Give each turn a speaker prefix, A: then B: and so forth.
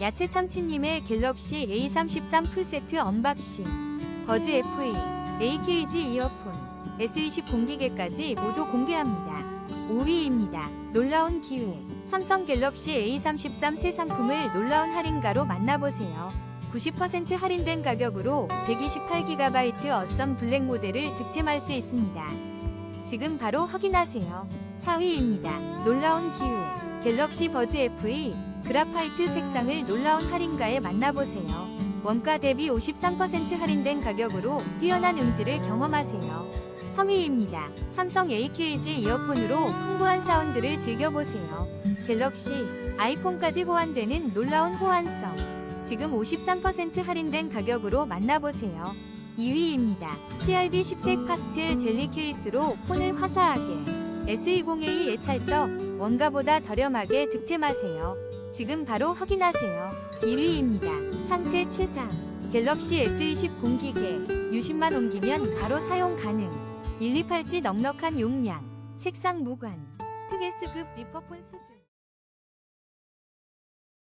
A: 야채 참치님의 갤럭시 A33 풀세트 언박싱 버즈 FE, AKG 이어폰, S20 공기계까지 모두 공개합니다. 5위입니다. 놀라운 기회 삼성 갤럭시 A33 새 상품을 놀라운 할인가로 만나보세요. 90% 할인된 가격으로 128GB 어썸 블랙 모델을 득템할 수 있습니다. 지금 바로 확인하세요. 4위입니다. 놀라운 기회 갤럭시 버즈 FE 그라파이트 색상을 놀라운 할인가에 만나보세요. 원가 대비 53% 할인된 가격으로 뛰어난 음질을 경험하세요. 3위입니다. 삼성 AKG 이어폰으로 풍부한 사운드를 즐겨보세요. 갤럭시, 아이폰까지 호환되는 놀라운 호환성. 지금 53% 할인된 가격으로 만나보세요. 2위입니다. CRB 10색 파스텔 젤리 케이스로 폰을 화사하게 S20A 예찰떡 원가보다 저렴하게 득템하세요. 지금 바로 확인하세요. 1위입니다. 상태 최상. 갤럭시 S20 공기계. 유심만 옮기면 바로 사용 가능. 128G 넉넉한 용량. 색상 무관. 특혜수급 리퍼폰 수준